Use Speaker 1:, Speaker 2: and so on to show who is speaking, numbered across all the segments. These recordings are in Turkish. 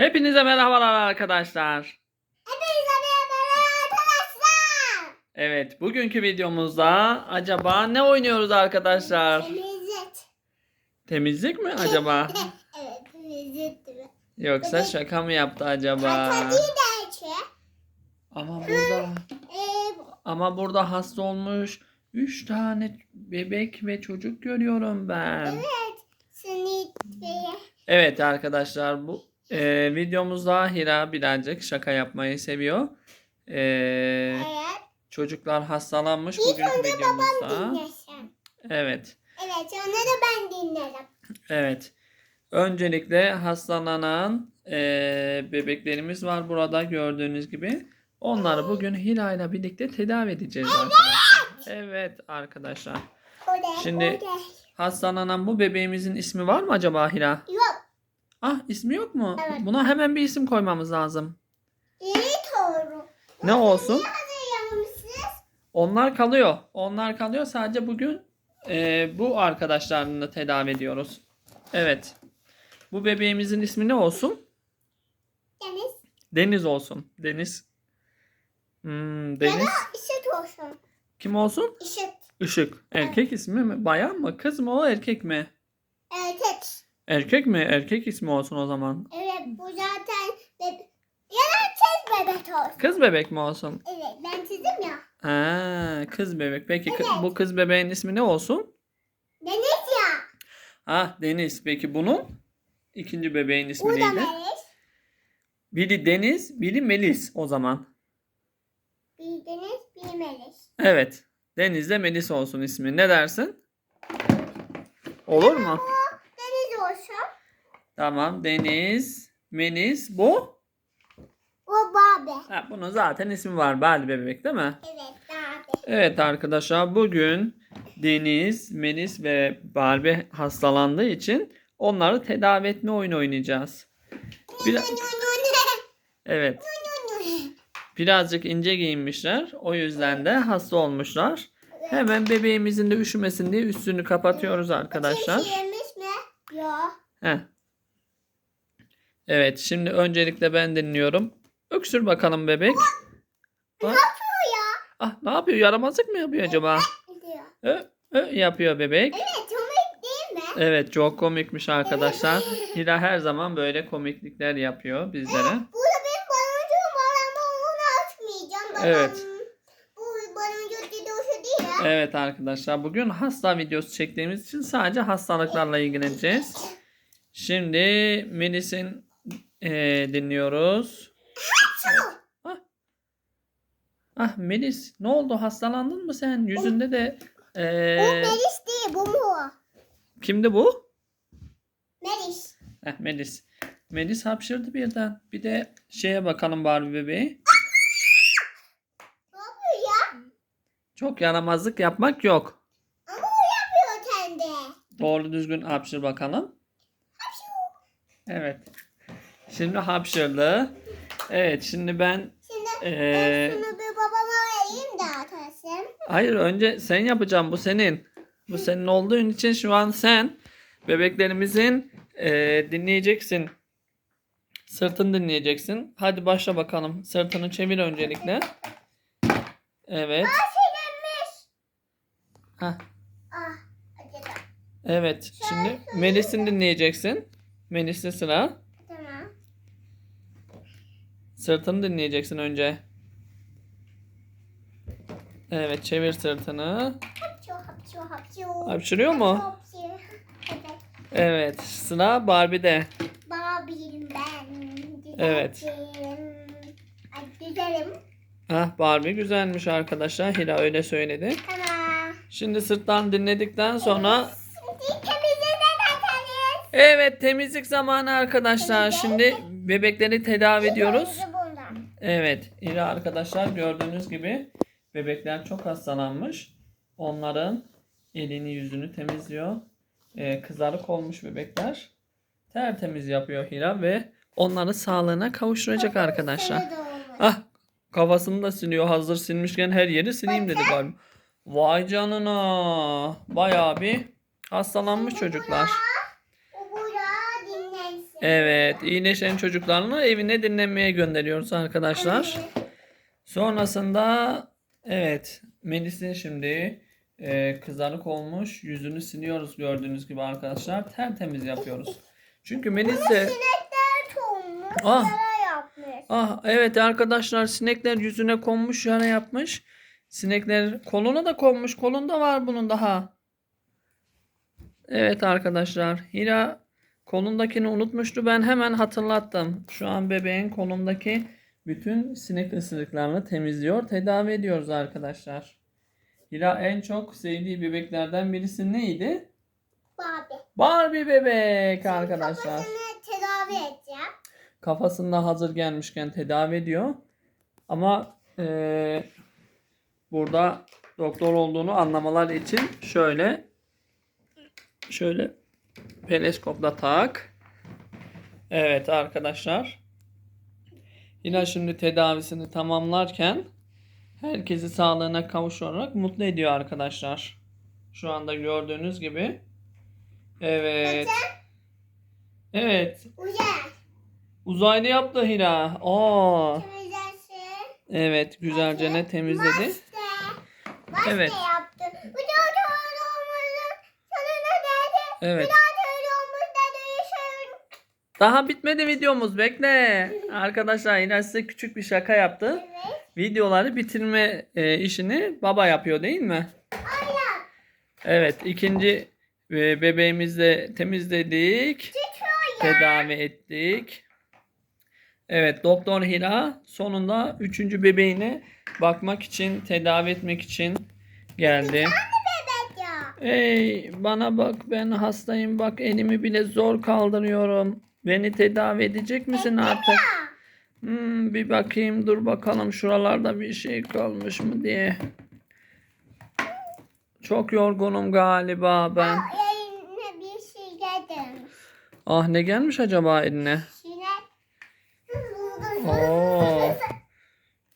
Speaker 1: Hepinize merhabalar arkadaşlar.
Speaker 2: Hepinize merhaba arkadaşlar.
Speaker 1: Evet, bugünkü videomuzda acaba ne oynuyoruz arkadaşlar?
Speaker 2: Temizlik.
Speaker 1: Temizlik mi acaba?
Speaker 2: evet temizlik mi?
Speaker 1: Yoksa şaka mı yaptı acaba? Ama burada
Speaker 2: Ee,
Speaker 1: ama burada hasta olmuş 3 tane bebek ve çocuk görüyorum ben.
Speaker 2: evet.
Speaker 1: Evet arkadaşlar bu e, videomuzda Hira birazcık şaka yapmayı seviyor. E,
Speaker 2: Evet.
Speaker 1: çocuklar hastalanmış
Speaker 2: İlk
Speaker 1: bugünkü
Speaker 2: önce babam
Speaker 1: videomuzda.
Speaker 2: dinlesin.
Speaker 1: Evet.
Speaker 2: Evet sonra da ben dinlerim.
Speaker 1: Evet. Öncelikle hastalanan eee, bebeklerimiz var burada gördüğünüz gibi. Onları bugün Hila ile birlikte tedavi edeceğiz arkadaşlar. Evet arkadaşlar. Şimdi-. Hastalanan bu bebeğimizin ismi var mı acaba Hila?
Speaker 2: Yok.
Speaker 1: Ah ismi yok mu?
Speaker 2: Evet.
Speaker 1: Buna hemen bir isim koymamız lazım.
Speaker 2: İyi doğru.
Speaker 1: Ne olsun? Onlar kalıyor. Onlar kalıyor. Sadece bugün eee, bu arkadaşlarını tedavi ediyoruz. Evet. Bu bebeğimizin ismi ne olsun?
Speaker 2: Deniz.
Speaker 1: Deniz olsun. Deniz. Hmm,
Speaker 2: Ya
Speaker 1: Deniz.
Speaker 2: da işit olsun.
Speaker 1: Kim olsun?
Speaker 2: İşit.
Speaker 1: Işık. Erkek ismi mi? Bayan mı? Kız mı o erkek mi?
Speaker 2: Erkek.
Speaker 1: Erkek mi? Erkek ismi olsun o zaman.
Speaker 2: Evet bu zaten bebe ya da kız bebek olsun.
Speaker 1: Kız bebek mi olsun?
Speaker 2: Evet ben çizdim ya.
Speaker 1: Ha, kız bebek. Peki kı-
Speaker 2: Evet.
Speaker 1: bu kız bebeğin ismi ne olsun?
Speaker 2: Deniz ya.
Speaker 1: Ha, Deniz. Peki bunun ikinci bebeğin ismi
Speaker 2: Bu da
Speaker 1: neydi?
Speaker 2: Melis.
Speaker 1: Biri Deniz, biri Melis o zaman.
Speaker 2: Bir Deniz bir Melis.
Speaker 1: Evet. Deniz'le Melis olsun ismi. Ne dersin? Olur mu? Tamam. Deniz, Melis, bu?
Speaker 2: Bu Babe.
Speaker 1: Ha, bunun zaten ismi var. Barbie bebek değil mi?
Speaker 2: Evet Babe.
Speaker 1: Evet arkadaşlar bugün Deniz, Melis ve Barbie hastalandığı için onları tedavi etme oyunu oynayacağız. Biraz, evet. Birazcık ince giyinmişler. O yüzden de hasta olmuşlar. Hemen bebeğimizin de üşümesin diye üstünü kapatıyoruz arkadaşlar.
Speaker 2: Yemiş mi? Yok.
Speaker 1: Heh. Evet şimdi öncelikle ben dinliyorum. Öksür bakalım bebek. Bak.
Speaker 2: Ya.
Speaker 1: Ah ne yapıyor? Yaramazlık mı yapıyor acaba?
Speaker 2: Diyor.
Speaker 1: Ö, ö yapıyor bebek.
Speaker 2: Evet komik değil mi?
Speaker 1: Evet çok komikmiş arkadaşlar. Hira her zaman böyle komiklikler yapıyor bizlere.
Speaker 2: Burada benim baloncuğum var ama onu açmayacağım. Babam,
Speaker 1: Evet.
Speaker 2: Bu değil ha.
Speaker 1: Evet arkadaşlar bugün hasta videosu çektiğimiz için sadece hastalıklarla ilgileneceğiz. Şimdi Melis'in eee, dinliyoruz. Ah. ah Melis ne oldu hastalandın mı sen? Yüzünde de
Speaker 2: Bu
Speaker 1: eee,
Speaker 2: Melis değil bu mu?
Speaker 1: kimdi bu?
Speaker 2: Melis.
Speaker 1: Heh, Melis. Melis hapşırdı birden. Bir de şeye bakalım Barbie bebeği.
Speaker 2: Ne yapıyor ya?
Speaker 1: Çok yaramazlık yapmak yok.
Speaker 2: Ama o yapıyor kendi.
Speaker 1: Doğru düzgün hapşır bakalım. Evet. Şimdi hapşırdı. Evet şimdi ben
Speaker 2: Şimdi
Speaker 1: Ee,
Speaker 2: ben şunu bir babama vereyim de atarsın.
Speaker 1: hayır önce sen yapacağım bu senin. Bu senin olduğun için şu an sen bebeklerimizin eee, dinleyeceksin. Sırtını dinleyeceksin. Hadi başla bakalım. Sırtını çevir öncelikle. Evet.
Speaker 2: Silinmiş.
Speaker 1: Hah.
Speaker 2: Ah.
Speaker 1: Evet. Şimdi Melis'in dinleyeceksin. Melis'te sıra. Sırtını dinleyeceksin önce. Evet çevir sırtını. Hapşırıyor mu?
Speaker 2: Evet.
Speaker 1: Evet sıra Barbie'de.
Speaker 2: Barbie'yim ben.
Speaker 1: Evet.
Speaker 2: Güzelim. Ay güzelim.
Speaker 1: Ah Barbie güzelmiş arkadaşlar. Hila öyle söyledi.
Speaker 2: Tamam.
Speaker 1: Şimdi sırttan dinledikten sonra evet temizlik zamanı arkadaşlar. Şimdi bebekleri tedavi ediyoruz. Evet Hila arkadaşlar gördüğünüz gibi bebekler çok hastalanmış. Onların elini yüzünü temizliyor. Ee, kızarık olmuş bebekler. Tertemiz yapıyor Hira ve onları sağlığına kavuşturacak arkadaşlar. Ah kafasını da siliyor. Hazır silmişken her yeri sileyim dedi galiba. Vay canına. Bayağı bir hastalanmış çocuklar. Evet, iyileşen çocuklarını evine dinlenmeye gönderiyoruz arkadaşlar. Sonrasında evet Melis'in şimdi e, kızarık olmuş yüzünü siliyoruz gördüğünüz gibi arkadaşlar. Tertemiz yapıyoruz. Çünkü Melis de
Speaker 2: Sinekler çoğulmuş.
Speaker 1: Ah.
Speaker 2: Yara yapmış.
Speaker 1: ah evet arkadaşlar sinekler yüzüne konmuş yara yapmış. Sinekler koluna da konmuş. Kolunda var bunun daha. Evet arkadaşlar. Hira kolundakini unutmuştu. Ben hemen hatırlattım. Şu an bebeğin kolundaki bütün sinek ısırıklarını temizliyor. Tedavi ediyoruz arkadaşlar. Hira en çok sevdiği bebeklerden birisi neydi?
Speaker 2: Barbie.
Speaker 1: Barbie bebek arkadaşlar.
Speaker 2: Kafasını tedavi edeceğim.
Speaker 1: Kafasında hazır gelmişken tedavi ediyor. Ama eee, burada doktor olduğunu anlamalar için şöyle şöyle peleskopla tak. Evet arkadaşlar. Yine şimdi tedavisini tamamlarken herkesi sağlığına kavuşarak mutlu ediyor arkadaşlar. Şu anda gördüğünüz gibi. Evet. Evet. Uzaylı yaptı Hira. Aa. Evet, güzelce ne temizledi. Evet.
Speaker 2: yaptı. Bu da öyle olmalı. Sana ne dedi?
Speaker 1: Evet.
Speaker 2: Daha öyle olmuş dedi. Yaşarım.
Speaker 1: Daha bitmedi videomuz. Bekle. Arkadaşlar Hira size küçük bir şaka yaptı.
Speaker 2: Evet.
Speaker 1: Videoları bitirme e, işini baba yapıyor değil mi?
Speaker 2: Aynen.
Speaker 1: Evet, ikinci e, bebeğimizi de temizledik.
Speaker 2: Ya.
Speaker 1: Tedavi ettik. Evet, Doktor Hira sonunda üçüncü bebeğine bakmak için, tedavi etmek için geldi. Ey bana bak ben hastayım bak elimi bile zor kaldırıyorum. Beni tedavi edecek misin artık? Hmm, bir bakayım dur bakalım şuralarda bir şey kalmış mı diye. Çok yorgunum galiba ben.
Speaker 2: Eline bir şey geldim.
Speaker 1: Ah ne gelmiş acaba eline? Oo.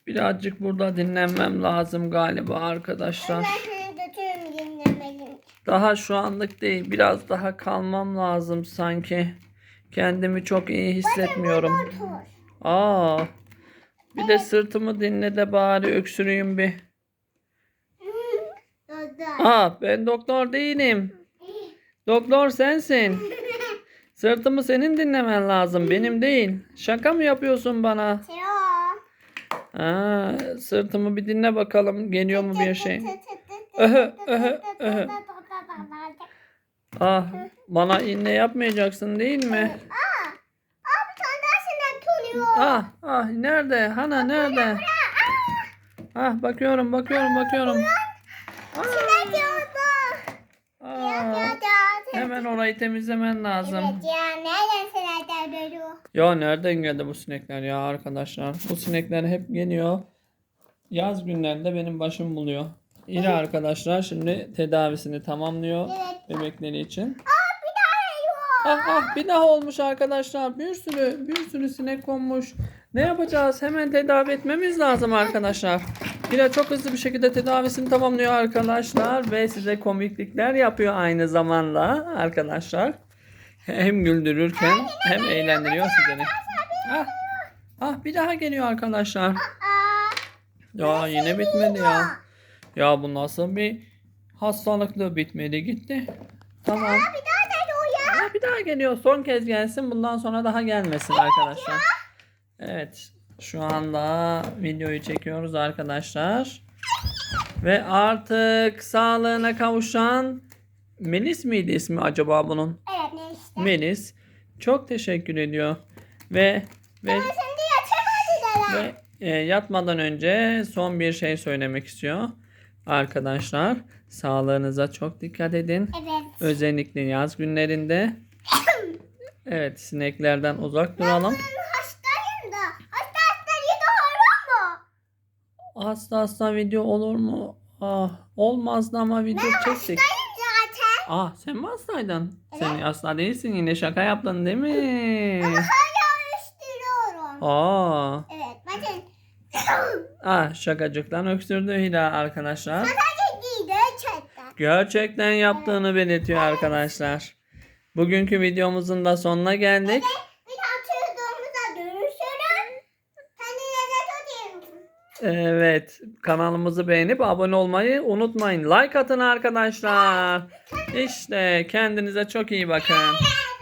Speaker 1: Birazcık burada dinlenmem lazım galiba arkadaşlar. Daha şu anlık değil biraz daha kalmam lazım sanki. Kendimi çok iyi hissetmiyorum. Aa. Bir de sırtımı dinle de bari öksüreyim bir. Aa ben doktor değilim. Doktor sensin. Sırtımı senin dinlemen lazım benim değil. Şaka mı yapıyorsun bana? Aa, sırtımı bir dinle bakalım geliyor mu bir şey. Öhö, öhö, öhö. Ah bana iğne yapmayacaksın değil mi?
Speaker 2: Aa, bir tane daha sinek tutuyor.
Speaker 1: Ah ah nerede? Hana nerede? Ah bakıyorum bakıyorum bakıyorum.
Speaker 2: Sinek yolda.
Speaker 1: Aa, hemen orayı temizlemen lazım.
Speaker 2: Evet ya nereden sinekler dönüyor?
Speaker 1: Ya nereden geldi bu sinekler ya arkadaşlar? Bu sinekler hep geliyor. Yaz günlerinde benim başım buluyor. İri arkadaşlar şimdi tedavisini tamamlıyor
Speaker 2: Evet.
Speaker 1: bebekleri için.
Speaker 2: Aa bir daha yiyor.
Speaker 1: Ah ah bir daha olmuş arkadaşlar. Bir sürü bir sürü sinek konmuş. Ne yapacağız? Hemen tedavi etmemiz lazım arkadaşlar. Yine çok hızlı bir şekilde tedavisini tamamlıyor arkadaşlar ve size komiklikler yapıyor aynı zamanda arkadaşlar. Hem güldürürken hem eğlendiriyor sizleri. Ah, ah bir daha geliyor arkadaşlar. Ya yine bitmedi ya. Ya bu nasıl bir hastalıklı bitmedi gitti. Tamam.
Speaker 2: Bir daha dönüyor ya.
Speaker 1: Ya bir daha geliyor. Son kez gelsin. Bundan sonra daha gelmesin arkadaşlar. Evet. Şu anda videoyu çekiyoruz arkadaşlar. Ve artık sağlığına kavuşan Melis miydi ismi acaba bunun?
Speaker 2: Evet işte.
Speaker 1: Melis çok teşekkür ediyor. Ve ve ve e, yatmadan önce son bir şey söylemek istiyor. Arkadaşlar sağlığınıza çok dikkat edin.
Speaker 2: Evet.
Speaker 1: Özellikle yaz günlerinde. Evet sineklerden uzak duralım.
Speaker 2: Ben hastayım da. Hasta hasta yedi olur mu?
Speaker 1: Hasta hasta video olur mu? Ah olmazdı ama video çektik.
Speaker 2: Hastayım zaten.
Speaker 1: Ah sen mi hastaydın? Sen hasta değilsin yine şaka yaptın değil mi?
Speaker 2: Hala öksürüyorum.
Speaker 1: Aa,
Speaker 2: Evet.
Speaker 1: Ah şakacıktan öksürdü Hila arkadaşlar.
Speaker 2: Gerçekten.
Speaker 1: Gerçekten yaptığını belirtiyor arkadaşlar. Bugünkü videomuzun da sonuna geldik. Evet. Kanalımızı beğenip abone olmayı unutmayın. Like atın arkadaşlar. İşte kendinize çok iyi bakın.